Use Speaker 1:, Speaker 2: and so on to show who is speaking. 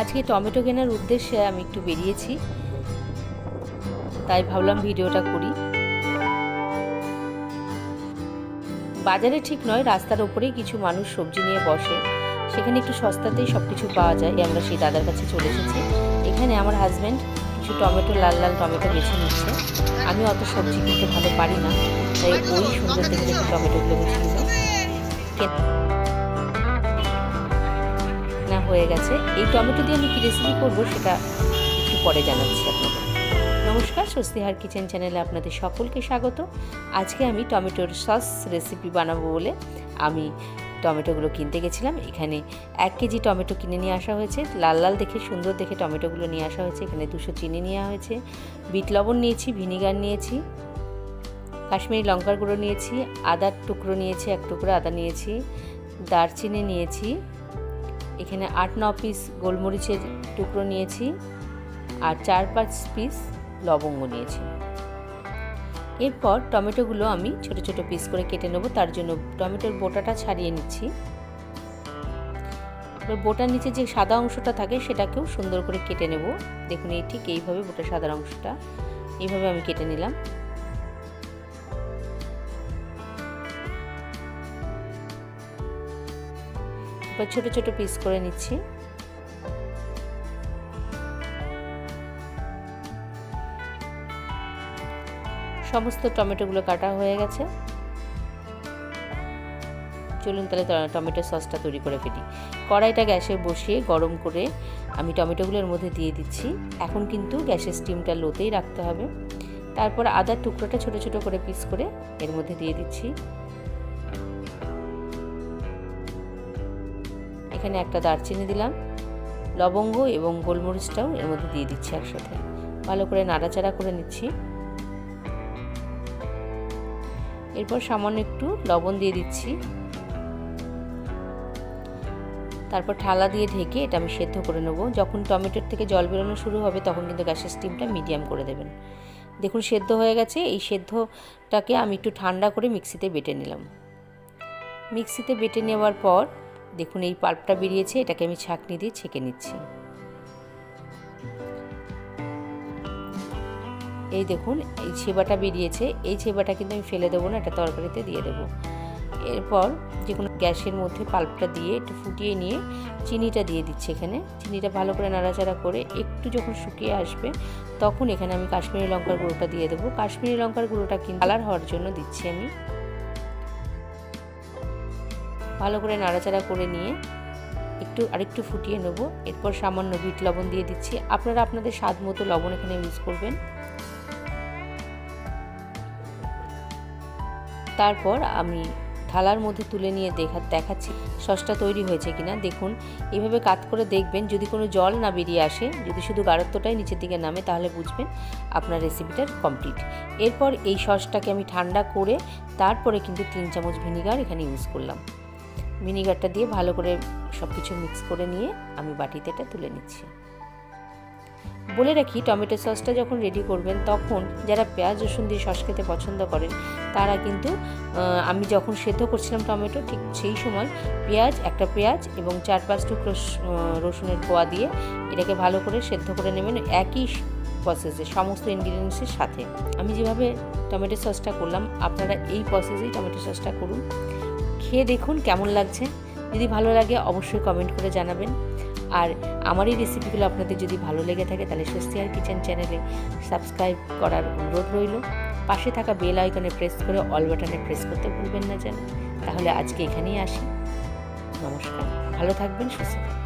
Speaker 1: আজকে টমেটো কেনার উদ্দেশ্যে আমি একটু বেরিয়েছি। তাই ভাবলাম ভিডিওটা করি। বাজারে ঠিক নয়, রাস্তার ওপরেই কিছু মানুষ সবজি নিয়ে বসে। সেখানে একটু সস্তাতেই সব কিছু পাওয়া যায় আমরা সেই দাদার কাছে চলে এসেছি। এখানে আমার হাজব্যান্ড কিছু টমেটো, লাল লাল টমেটো বেছে নিচ্ছে। আমি অত সবজি কিনতে ভালো পারি না, তাই ওই সুন্দর দেখে টমেটোগুলো বেছে নিল না হয়ে গেছে। এই টমেটো দিয়ে আমি কী রেসিপি করব সেটা একটু পরে জানাচ্ছি আপনাদের। নমস্কার, স্বস্তিহার কিচেন চ্যানেলে আপনাদের সকলকে স্বাগত। আজকে আমি টমেটোর সস রেসিপি বানাবো বলে আমি টমেটোগুলো কিনতে গেছিলাম। এখানে এক কেজি টমেটো কিনে নিয়ে আসা হয়েছে। লাল লাল দেখে, সুন্দর দেখে টমেটোগুলো নিয়ে আসা হয়েছে। এখানে দুশো চিনি নেওয়া হয়েছে। বিট লবণ নিয়েছি, ভিনিগার নিয়েছি, কাশ্মীরি লঙ্কার গুঁড়ো নিয়েছি, আদার টুকরো নিয়েছি, এক টুকরো আদা নিয়েছি, দারচিনি নিয়েছি এখানে আট ন পিস গোলমরিচের টুকরো নিয়েছি আর চার পাঁচ পিস লবঙ্গ নিয়েছি। এরপর টমেটোগুলো আমি ছোট ছোট পিস করে কেটে নেব, তার জন্য টমেটোর বোটাটা ছাড়িয়ে নিচ্ছি। বোটার নিচে যে সাদা অংশটা থাকে সেটাকেও সুন্দর করে কেটে নেব। দেখুন, এই ঠিক এইভাবে বোটার সাদা অংশটা এইভাবে আমি কেটে নিলাম। এবার ছোট ছোট পিস করে নিচ্ছি। সমস্ত টমেটোগুলো কাটা হয়ে গেছে। চলুন তাহলে টমেটো সসটা তৈরি করে ফেলি। কড়াইটা গ্যাসে বসিয়ে গরম করে আমি টমেটোগুলোর মধ্যে দিয়ে দিচ্ছি। এখন কিন্তু গ্যাসের স্টিমটা লোতেই রাখতে হবে। তারপর আদার টুকরোটা ছোট ছোট করে পিস করে এর মধ্যে দিয়ে দিচ্ছি। এখানে একটা দারচিনি দিলাম, লবঙ্গ এবং গোলমরিচটাও এর মধ্যে দিয়ে দিচ্ছি একসাথে। ভালো করে নাড়াচাড়া করে নিচ্ছি। এরপর সামান্য একটু লবণ দিয়ে দিচ্ছি। তারপর ঠালা দিয়ে ঢেকে এটা আমি সেদ্ধ করে নেব। যখন টমেটোর থেকে জল বেরোনো শুরু হবে, তখন কিন্তু গ্যাসের স্টিমটা মিডিয়াম করে দেবেন। দেখুন, সেদ্ধ হয়ে গেছে। এই সেদ্ধটাকে আমি একটু ঠান্ডা করে মিক্সিতে বেটে নিলাম। মিক্সিতে বেটে নেওয়ার পর দেখুন, এই পাল্পটা বেরিয়েছে, এটাকে আমি ছাঁকনি দিয়ে ছেঁকে নিচ্ছি। এই দেখুন, এই ছেবাটা বেরিয়েছে, এই ছেবাটা কিন্তু আমি ফেলে দেবো না, এটা তরকারিতে দিয়ে দেবো। এরপর যে কোনো গ্যাসের মধ্যে পাল্পটা দিয়ে একটু ফুটিয়ে নিয়ে চিনিটা দিয়ে দিচ্ছি এখানে। চিনিটা ভালো করে নাড়াচাড়া করে একটু যখন শুকিয়ে আসবে, তখন এখানে আমি কাশ্মীরি লঙ্কার গুঁড়োটা দিয়ে দেবো। কাশ্মীরি লঙ্কার গুঁড়োটা কিন্তু কালার হওয়ার জন্য দিচ্ছি আমি। ভালো করে নাড়াচাড়া করে নিয়ে একটু আরেকটু ফুটিয়ে নেব। এরপর সামান্য বিট লবণ দিয়ে দিচ্ছি। আপনারা আপনাদের স্বাদ মতো লবণ এখানে ইউজ করবেন। তারপর আমি থালার মধ্যে তুলে নিয়ে দেখা, দেখাচ্ছি, সসটা তৈরি হয়েছে কিনা। দেখুন, এভাবে কাত করে দেখবেন, যদি কোনো জল না বেরিয়ে আসে, যদি শুধু গাঢ়ত্বটাই নিচের দিকে নামে, তাহলে বুঝবেন আপনার রেসিপিটা কমপ্লিট এরপর এই সসটাকে আমি ঠান্ডা করে, তারপরে কিন্তু তিন চামচ ভিনিগার এখানে ইউজ করলাম। ভিনিগারটা দিয়ে ভালো করে সব কিছু মিক্স করে নিয়ে আমি বাটিতে এটা তুলে নিচ্ছি। বলে রাখি, টমেটো সসটা যখন রেডি করবেন, তখন যারা পেঁয়াজ, রসুন দিয়ে সস খেতে পছন্দ করেন, তারা কিন্তু আমি যখন সেদ্ধ করছিলাম টমেটো, ঠিক সেই সময় পেঁয়াজ, একটা পেঁয়াজ এবং চার পাঁচ টুকরো রসুনের কোয়া দিয়ে এটাকে ভালো করে সেদ্ধ করে নেবেন একই প্রসেসে সমস্ত ইনগ্রিডিয়েন্টসের সাথে। আমি যেভাবে টমেটো সসটা করলাম, আপনারা এই প্রসেসেই টমেটো সসটা করুন। খেয়ে দেখুন কেমন লাগছে। যদি ভালো লাগে অবশ্যই কমেন্ট করে জানাবেন। আর আমার এই রেসিপিগুলো আপনাদের যদি ভালো লেগে থাকে তাহলে স্বস্তি আর কিচেন চ্যানেলে সাবস্ক্রাইব করার অনুরোধ রইল। পাশে থাকা বেল আইকনে প্রেস করে অল বাটনে প্রেস করতে ভুলবেন না যেন। তাহলে আজকে এখানেই আসি। নমস্কার। ভালো থাকবেন, সুস্থ থাকবেন।